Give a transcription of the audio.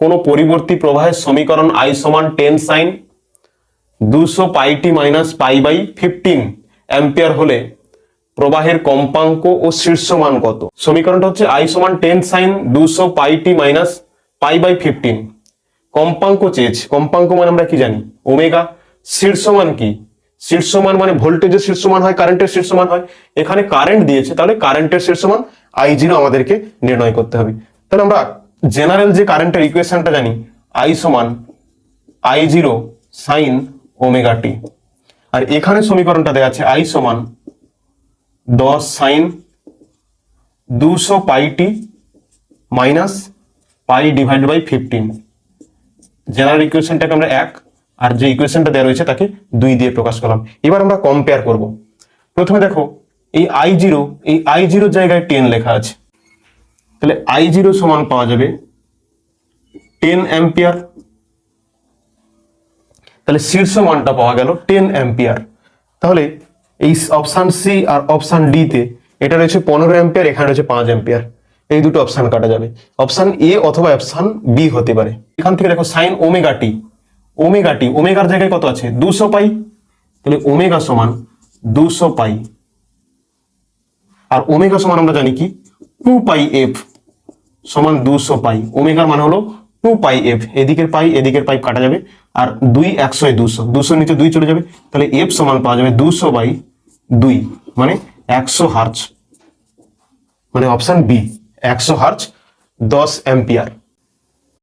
কোন পরিবর্তী প্রবাহের সমীকরণ আই সমান টেন সাইন দুশো pi t minus pi by fifteen ampere হলে প্রবাহের কম্পাঙ্ক ও শীর্ষ মান কত? সমীকরণটা হচ্ছে আই সমান টেন সাইন দুশো pi t minus pi by fifteen কম্পাঙ্ক চেয়েছে। কম্পাঙ্ক মানে আমরা কি জানি? ওমেগা। শীর্ষমান কি? শীর্ষমান মানে ভোল্টেজের শীর্ষমান হয়, কারেন্টের শীর্ষমান হয়। এখানে কারেন্ট দিয়েছে, তাহলে কারেন্টের শীর্ষমান আই জিরো আমাদেরকে নির্ণয় করতে হবে। তাহলে আমরা জেনারেল যে কারেন্টের ইকুয়েশনটা জানি আই সমান I zero sine omega t আর এখানে সমীকরণটা দেওয়া আছে আই সমান দশ সাইন দুশো pi t minus pi divide by fifteen general ইকুয়েশনটাকে আমরা এক, আর যে ইকুয়েশনটা দেওয়া রয়েছে তাকে দুই দিয়ে প্রকাশ করলাম। এবার আমরা কম্পেয়ার করব। প্রথমে দেখো, এই আই জিরো এই আই জিরোর জায়গায় টেন লেখা আছে। তাহলে আই জিরো সমান পাওয়া যাবে টেন অ্যাম্পিয়ার তাহলে শীর্ষ মানটা পাওয়া গেল টেন অ্যাম্পিয়ার তাহলে এই অপশান সি আর অপশান ডি তে এটা রয়েছে পনেরো অ্যাম্পিয়ার এখানে রয়েছে পাঁচ অ্যাম্পিয়ার এই দুটো অপশান কাটা যাবে। অপশান এ অথবা অপশান বি হতে পারে। এখান থেকে দেখো sine omega t omega t ওমেগার জায়গায় কত আছে? দুশো পাই তাহলে ওমেগা সমান দুশো পাই আর ওমেগা সমান আমরা জানি কি? টু পাই এফ সমান দুশো পাই ওমেগার মানে হলো টু পাই এফ এদিকের পাই এদিকের পাইপ কাটা যাবে, আর দুই একশো দুশো দুশো নিচে দুই চলে যাবে, তাহলে এফ সমান পাওয়া যাবে দুশো বাই দুই মানে একশো হার্চ মানে অপশন বি, একশো হার্চ দশ অ্যাম্পিয়ার।